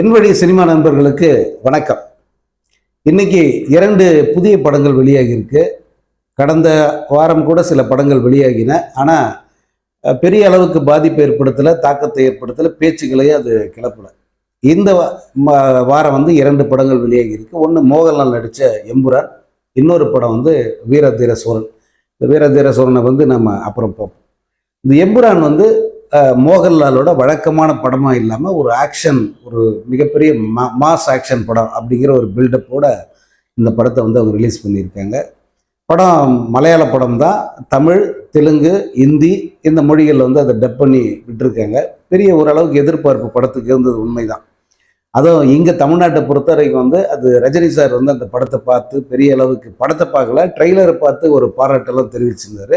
என்வழி cinema நண்பர்களுக்கு வணக்கம். இன்னைக்கு இரண்டு புதிய படங்கள் வெளியாகி இருக்கு கடந்த வாரம் கூட சில படங்கள் வெளியாகின. ஆனால் பெரிய அளவுக்கு பாதிப்பு ஏற்படுத்தலை தாக்கத்தை ஏற்படுத்தலை பேச்சுக்களையே அது கிளப்பலை. இந்த வாரம் வந்து இரண்டு படங்கள் வெளியாகி இருக்கு ஒன்று மோகன்லால் நடித்த எம்புரான் இன்னொரு படம் வந்து வீரதீர சோழன். இந்த வீரதீர சோழனை வந்து நம்ம அப்புறம் பார்ப்போம். இந்த எம்புரான் வந்து மோகன்லாலோட வழக்கமான படமாக இல்லாமல் ஒரு ஆக்ஷன் ஒரு மிகப்பெரிய மா மாஸ் ஆக்ஷன் படம் அப்படிங்கிற ஒரு பில்டப்போட இந்த படத்தை வந்து அவங்க ரிலீஸ் பண்ணியிருக்காங்க. படம் மலையாள படம் தான் தமிழ் தெலுங்கு இந்தி இந்த மொழிகளில் வந்து அதை டப் பண்ணி விட்டுருக்காங்க. பெரிய ஓரளவுக்கு எதிர்பார்ப்பு படத்துக்கு இருந்தது உண்மைதான். அதுவும் இங்கே தமிழ்நாட்டை பொறுத்த வரைக்கும் வந்து அது ரஜினி சார் வந்து அந்த படத்தை பார்த்து பெரிய அளவுக்கு படத்தை பார்க்கல ட்ரெய்லரை பார்த்து ஒரு பாராட்டெல்லாம் தெரிவிச்சிருந்தார்.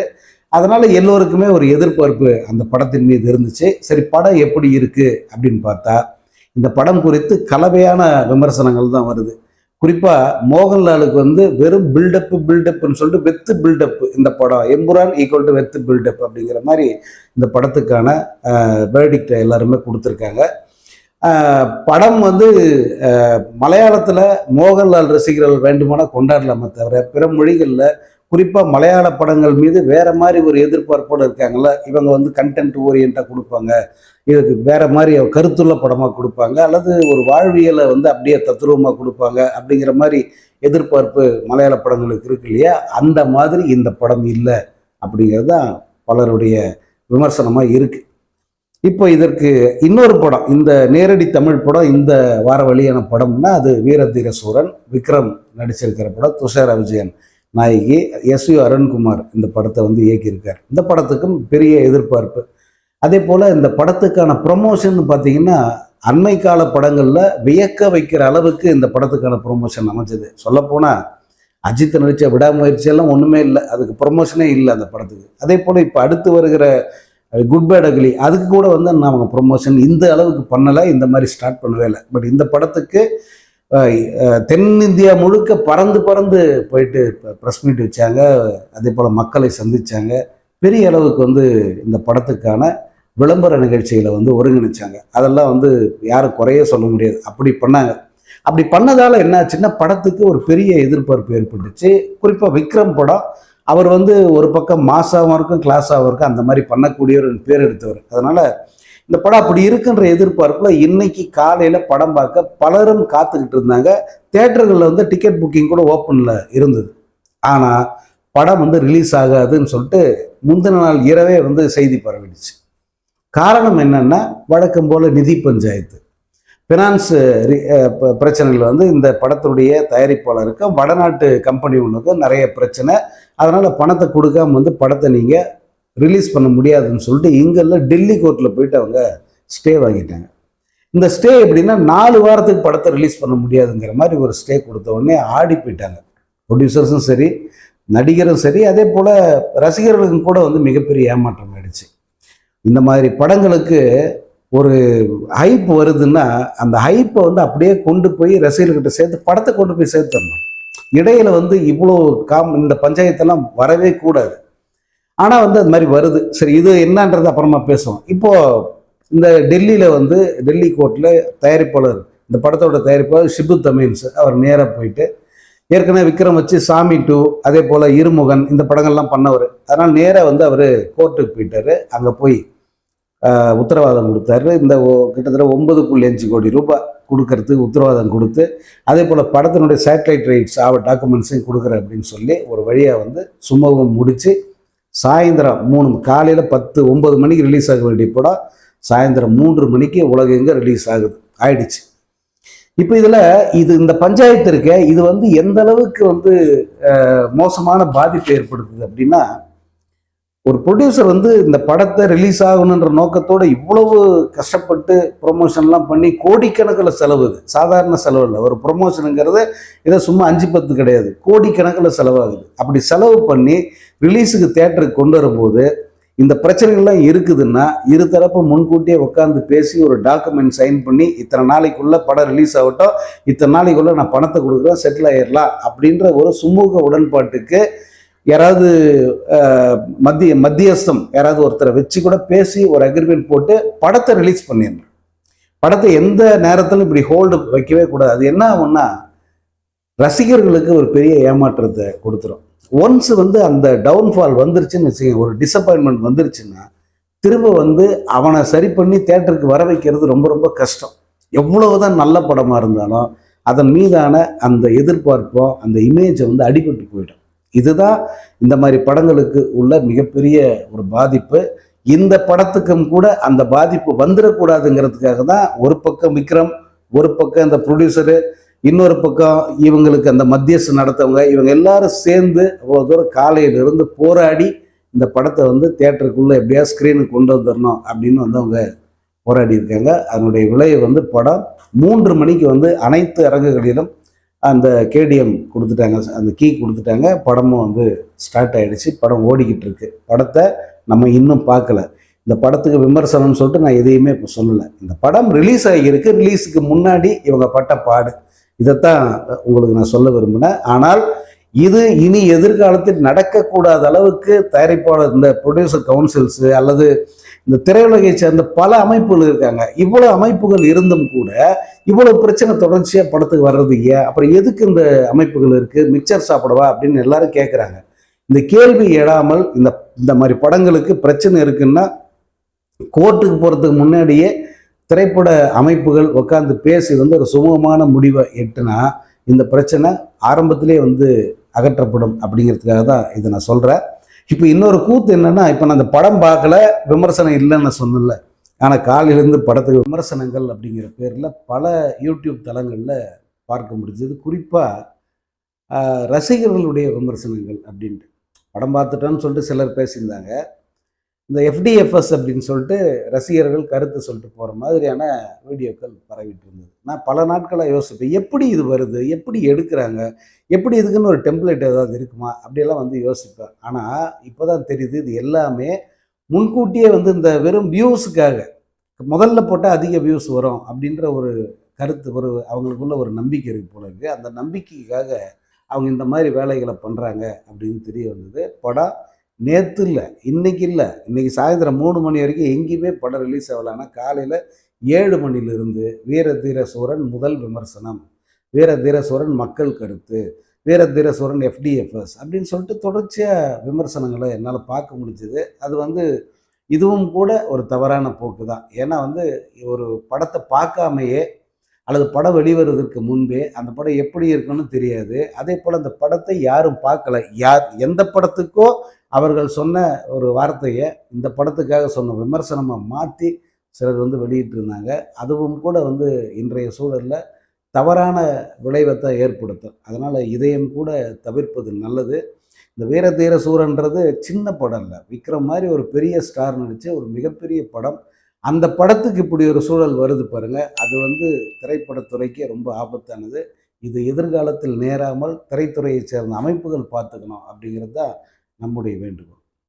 அதனால எல்லோருக்குமே ஒரு எதிர்பார்ப்பு அந்த படத்தின் மீது இருந்துச்சு. சரி படம் எப்படி இருக்கு அப்படின்னு பார்த்தா இந்த படம் குறித்து கலவையான விமர்சனங்கள் தான் வருது. குறிப்பாக மோகன்லாலுக்கு வந்து வெறும் பில்டப்பு பில்டப்னு சொல்லிட்டு வெத்து பில்டப் இந்த படம் எம்புரான் ஈக்குவல் டு வெத்து பில்டப் அப்படிங்கிற மாதிரி இந்த படத்துக்கான வேர்டிக்டை எல்லாருமே கொடுத்துருக்காங்க. படம் வந்து மலையாளத்தில் மோகன்லால் ரசிகர்கள் வேண்டுமானால் கொண்டாடலாமே தவிர பிற மொழிகளில் குறிப்பாக மலையாள படங்கள் மீது வேற மாதிரி ஒரு எதிர்பார்ப்போடு இருக்காங்கல்ல இவங்க வந்து கண்டென்ட் ஓரியண்டாக கொடுப்பாங்க. இதுக்கு வேற மாதிரி கருத்துள்ள படமாக கொடுப்பாங்க அல்லது ஒரு வாழ்வியலை வந்து அப்படியே தத்துருவமாக கொடுப்பாங்க அப்படிங்கிற மாதிரி எதிர்பார்ப்பு மலையாள படங்களுக்கு இருக்கு இல்லையா? அந்த மாதிரி இந்த படம் இல்லை அப்படிங்கிறது தான் பலருடைய விமர்சனமாக இருக்கு. இப்போ இதற்கு இன்னொரு படம் இந்த நேரடி தமிழ் படம் இந்த வார வழியான படம்னா அது வீரதீர சூரன் விக்ரம் நடிச்சிருக்கிற படம் துஷார விஜயன் நாயகி எஸ் யு அருண்குமார் இந்த படத்தை வந்து இயக்கியிருக்கார். இந்த படத்துக்கும் பெரிய எதிர்பார்ப்பு. அதே போல் இந்த படத்துக்கான ப்ரொமோஷன் பார்த்தீங்கன்னா அண்மை கால படங்களில் வியக்க வைக்கிற அளவுக்கு இந்த படத்துக்கான ப்ரொமோஷன் அமைஞ்சது. சொல்லப்போனால் அஜித் நடித்த விடாமுயற்சியெல்லாம் ஒன்றுமே இல்லை. அதுக்கு ப்ரொமோஷனே இல்லை அந்த படத்துக்கு. அதே போல் இப்போ அடுத்து வருகிற குட் பேட் அக்லி அதுக்கு கூட வந்து நாம ப்ரொமோஷன் இந்த அளவுக்கு பண்ணலை. இந்த மாதிரி ஸ்டார்ட் பண்ணவே இல்லை. பட் இந்த படத்துக்கு தென்னிந்தியா முழுக்க பறந்து பறந்து போயிட்டு ப்ரெஸ் மீட் வச்சாங்க. அதே போல் மக்களை சந்திச்சாங்க. பெரிய அளவுக்கு வந்து இந்த படத்துக்கான விளம்பர நிகழ்ச்சிகளை வந்து ஒருங்கிணைச்சாங்க. அதெல்லாம் வந்து யாரும் குறைய சொல்ல முடியாது. அப்படி பண்ணாங்க. அப்படி பண்ணதால் என்ன ஆச்சுன்னா படத்துக்கு ஒரு பெரிய எதிர்பார்ப்பு ஏற்பட்டுச்சு. குறிப்பாக விக்ரம் படம் அவர் வந்து ஒரு பக்கம் மாசாகவும் இருக்கும் கிளாஸாகவும் இருக்கும். அந்த மாதிரி பண்ணக்கூடிய ஒரு பேர் எடுத்தவர். அதனால் இந்த படம் அப்படி இருக்குன்ற எதிர்பார்ப்புல இன்னைக்கு காலையில படம் பார்க்க பலரும் காத்துக்கிட்டு இருந்தாங்க. தேட்டர்களில் வந்து டிக்கெட் புக்கிங் கூட ஓப்பனில் இருந்தது. ஆனா படம் வந்து ரிலீஸ் ஆகாதுன்னு சொல்லிட்டு முந்தின நாள் இரவே வந்து செய்தி பரவிடுச்சு. காரணம் என்னன்னா வழக்கம் போல நிதி பஞ்சாயத்து. ஃபினான்ஸ் பிரச்சனைகள் வந்து இந்த படத்துடைய தயாரிப்பாளருக்கும் வடநாட்டு கம்பெனி ஒன்றுக்கும் நிறைய பிரச்சனை. அதனால் பணத்தை கொடுக்காம வந்து படத்தை நீங்கள் ரிலீஸ் பண்ண முடியாதுன்னு சொல்லிட்டு இங்கெல்லாம் டெல்லி கோர்ட்டில் போயிட்டு அவங்க ஸ்டே வாங்கிட்டாங்க. இந்த ஸ்டே எப்படின்னா நாலு வாரத்துக்கு படத்தை ரிலீஸ் பண்ண முடியாதுங்கிற மாதிரி ஒரு ஸ்டே கொடுத்த உடனே ஆடி போயிட்டாங்க. ப்ரொடியூசர்ஸும் சரி நடிகரும் சரி அதே போல் ரசிகர்களுக்கும் கூட வந்து மிகப்பெரிய ஏமாற்றம் ஆயிடுச்சு. இந்த மாதிரி படங்களுக்கு ஒரு ஹைப் வருதுன்னா அந்த ஹைப்பை வந்து அப்படியே கொண்டு போய் ரசிகர்கிட்ட சேர்த்து படத்தை கொண்டு போய் சேர்த்துடணும். இடையில வந்து இவ்வளோ காம் இந்த பஞ்சாயத்தெல்லாம் வரவே கூடாது. ஆனால் வந்து அது மாதிரி வருது. சரி இது என்னன்றது அப்புறமா பேசுவோம். இப்போது இந்த டெல்லியில் வந்து டெல்லி கோர்ட்டில் தயாரிப்பாளர் இந்த படத்தோட தயாரிப்பாளர் ஷிபு தமீன்ஸ் அவர் நேராக போயிட்டு ஏற்கனவே விக்ரம் வச்சு சாமி டூ அதே போல் இருமுகன் இந்த படங்கள்லாம் பண்ணவர். அதனால் நேராக வந்து அவர் கோர்ட்டுக்கு போயிட்டாரு. அங்கே போய் உத்தரவாதம் கொடுத்தாரு. இந்த கிட்டத்தட்ட ஒன்பது புள்ளி அஞ்சு கோடி ரூபாய் கொடுக்கறதுக்கு உத்தரவாதம் கொடுத்து அதே போல் படத்தினுடைய சேட்டலைட் ரைட்ஸ் ஆவ டாக்குமெண்ட்ஸையும் கொடுக்குறேன் அப்படின்னு சொல்லி ஒரு வழியாக வந்து சுமூகம் முடித்து சாயந்தரம் மூணு காலையில் பத்து ஒன்பது மணிக்கு ரிலீஸ் ஆக வேண்டிய படம் சாயந்தரம் மூன்று மணிக்கு உலகெங்க ரிலீஸ் ஆகுது. ஆயிடுச்சு. இப்போ இதில் இது இந்த பஞ்சாயத்து இருக்க இது வந்து எந்த அளவுக்கு வந்து மோசமான பாதிப்பை ஏற்படுத்துது அப்படின்னா ஒரு ப்ரொடியூசர் வந்து இந்த படத்தை ரிலீஸ் ஆகணுன்ற நோக்கத்தோடு இவ்வளவு கஷ்டப்பட்டு ப்ரொமோஷன்லாம் பண்ணி கோடிக்கணக்கில் செலவு இது. சாதாரண செலவு இல்லை. ஒரு ப்ரொமோஷனுங்கிறது இதை சும்மா அஞ்சு பத்து கிடையாது. கோடிக்கணக்கில் செலவாகுது. அப்படி செலவு பண்ணி ரிலீஸுக்கு தேட்டருக்கு கொண்டு வரும்போது இந்த பிரச்சனைகள்லாம் இருக்குதுன்னா இரு தரப்பு முன்கூட்டியே உட்காந்து பேசி ஒரு டாக்குமெண்ட் சைன் பண்ணி இத்தனை நாளைக்குள்ளே படம் ரிலீஸ் ஆகட்டும் இத்தனை நாளைக்குள்ளே நான் பணத்தை கொடுக்குறேன் செட்டில் ஆயிடலாம் அப்படின்ற ஒரு சுமூக உடன்பாட்டுக்கு யாராவது மத்திய மத்தியஸ்தம் யாராவது ஒருத்தரை வச்சு கூட பேசி ஒரு அக்ரிமெண்ட் போட்டு படத்தை ரிலீஸ் பண்ணிடணும். படத்தை எந்த நேரத்திலும் இப்படி ஹோல்டு வைக்கவே கூடாது. அது என்ன ஆகும்னா ரசிகர்களுக்கு ஒரு பெரிய ஏமாற்றத்தை கொடுத்துரும். ஒன்ஸ் வந்து அந்த டவுன்ஃபால் வந்துருச்சுன்னு வச்சுக்கோங்க ஒரு டிசப்பாயின்மெண்ட் வந்துருச்சுன்னா திரும்ப வந்து அவனை சரி பண்ணி தேட்டருக்கு வர வைக்கிறது ரொம்ப ரொம்ப கஷ்டம். எவ்வளவுதான் நல்ல படமாக இருந்தாலும் அதன் மீதான அந்த எதிர்பார்ப்போ அந்த இமேஜை வந்து அடிபட்டு போயிடும். இதுதான் இந்த மாதிரி படங்களுக்கு உள்ள மிகப்பெரிய ஒரு பாதிப்பு. இந்த படத்துக்கும் கூட அந்த பாதிப்பு வந்துடக்கூடாதுங்கிறதுக்காக தான் ஒரு பக்கம் விக்ரம் ஒரு பக்கம் இந்த ப்ரொடியூசரு இன்னொரு பக்கம் இவங்களுக்கு அந்த மத்தியஸ்து நடத்தவங்க இவங்க எல்லாரும் சேர்ந்து அவ்வளோ தூரம் காலையிலிருந்து போராடி இந்த படத்தை வந்து தேட்டருக்குள்ளே எப்படியா ஸ்க்ரீனுக்கு கொண்டு வந்துடணும் அப்படின்னு வந்து அவங்க போராடி இருக்காங்க அதனுடைய விலையை வந்து படம் மூன்று மணிக்கு வந்து அனைத்து அரங்குகளிலும் அந்த கேடிஎம் கொடுத்துட்டாங்க அந்த கீ கொடுத்துட்டாங்க. படமும் வந்து ஸ்டார்ட் ஆகிடுச்சு படம் ஓடிக்கிட்டு இருக்கு. படத்தை நம்ம இன்னும் பார்க்கல. இந்த படத்துக்கு விமர்சனம்னு சொல்லிட்டு நான் எதையுமே இப்போ சொல்லலை. இந்த படம் ரிலீஸ் ஆகியிருக்கு. ரிலீஸுக்கு முன்னாடி இவங்க பட்ட பாடு. இதைத்தான் உங்களுக்கு நான் சொல்ல விரும்பினேன். ஆனால் இது இனி எதிர்காலத்தில் நடக்கக்கூடாத அளவுக்கு தயாரிப்பாளர் இந்த ப்ரொடியூசர் கவுன்சில்ஸு அல்லது இந்த திரையுலகை சேர்ந்த பல அமைப்புகள் இருக்காங்க. இவ்வளவு அமைப்புகள் இருந்தும் கூட இவ்வளவு பிரச்சனை தொடர்ச்சியா படத்துக்கு வர்றது ஏன்? அப்புறம் எதுக்கு இந்த அமைப்புகள் இருக்கு? மிக்சர் சாப்பிடவா? அப்படின்னு எல்லாரும் கேட்குறாங்க இந்த கேள்வி எழாமல் இந்த இந்த மாதிரி படங்களுக்கு பிரச்சனை இருக்குன்னா கோர்ட்டுக்கு போகிறதுக்கு முன்னாடியே திரைப்பட அமைப்புகள் உட்காந்து பேசி வந்து ஒரு சுமூகமான முடிவை எட்டுனா இந்த பிரச்சனை ஆரம்பத்திலே வந்து அகற்றப்படும் அப்படிங்கிறதுக்காக தான் இதை நான் சொல்கிறேன் இப்போ இன்னொரு கூத்து என்னன்னா இப்போ நான் அந்த படம் பார்க்கல விமர்சனம் இல்லைன்னு நான் சொன்னல ஆனால் காலையிலேருந்து படத்துக்கு விமர்சனங்கள் அப்படிங்கிற பேரில் பல யூடியூப் தளங்களில் பார்க்க முடிஞ்சது. குறிப்பாக ரசிகர்களுடைய விமர்சனங்கள் அப்படின்ட்டு. படம் பார்த்துட்டோன்னு சொல்லிட்டு சிலர் பேசியிருந்தாங்க. இந்த எஃப்டிஎஃப்எஸ் அப்படின்னு சொல்லிட்டு ரசிகர்கள் கருத்து சொல்லிட்டு போகிற மாதிரியான வீடியோக்கள் பரவிட்டு இருந்தது. நான் பல நாட்களாக யோசிப்பேன் எப்படி இது வருது? எப்படி எடுக்கிறாங்க? எப்படி இதுக்குன்னு ஒரு டெம்ப்ளேட் ஏதாவது இருக்குமா? அப்படியெல்லாம் வந்து யோசிப்பேன். ஆனால் இப்போ தான் தெரியுது இது எல்லாமே முன்கூட்டியே வந்து இந்த வெறும் வியூஸுக்காக முதல்ல போட்டால் அதிக வியூஸ் வரும் அப்படின்ற ஒரு கருத்து ஒரு அவங்களுக்குள்ள ஒரு நம்பிக்கை இருக்குது போல இருக்குது அந்த நம்பிக்கைக்காக அவங்க இந்த மாதிரி வேலைகளை பண்ணுறாங்க அப்படின்னு தெரிய வந்தது. படம் நேற்று இல்லை இன்னைக்கு இல்லை இன்னைக்கு சாயந்தரம் மூணு மணி வரைக்கும் எங்கேயுமே படம் ரிலீஸ் ஆகல ஆனால் காலையில் ஏழு மணிலிருந்து வீரதீர சூரன் முதல் விமர்சனம் வீரதீர சூரன் மக்கள் கருத்து வீரதீர சூரன் எஃப்டிஎஃப்எஸ் அப்படின்னு சொல்லிட்டு தொடர்ச்சியாக விமர்சனங்களை என்னால் பார்க்க முடிஞ்சது. அது வந்து இதுவும் கூட ஒரு தவறான போக்கு தான். ஏன்னா வந்து ஒரு படத்தை பார்க்காமையே அல்லது படம் வெளிவருவதற்கு முன்பே அந்த படம் எப்படி இருக்குன்னு தெரியாது. அதே போல் அந்த படத்தை யாரும் பார்க்கல. யார் எந்த படத்துக்கோ அவர்கள் சொன்ன ஒரு வார்த்தையை இந்த படத்துக்காக சொன்ன விமர்சனமாக மாற்றி சிலர் வந்து வெளியிட்டிருந்தாங்க. அதுவும் கூட வந்து இன்றைய சூழலில் தவறான விளைவைத்தான் ஏற்படுத்தும். அதனால் இதையும் கூட தவிர்ப்பது நல்லது. இந்த வீரதீர சூரன்றது சின்ன படம் இல்லை. விக்ரம் மாதிரி ஒரு பெரிய ஸ்டார் நடித்த ஒரு மிகப்பெரிய படம். அந்த படத்துக்கு இப்படி ஒரு சூழல் வருது பாருங்கள் அது வந்து திரைப்படத்துறைக்கே ரொம்ப ஆபத்தானது. இது எதிர்காலத்தில் நேராமல் திரைத்துறையை சேர்ந்த அமைப்புகள் பார்த்துக்கணும் அப்படிங்கிறது தான் நம்முடைய வேண்டுகோள்.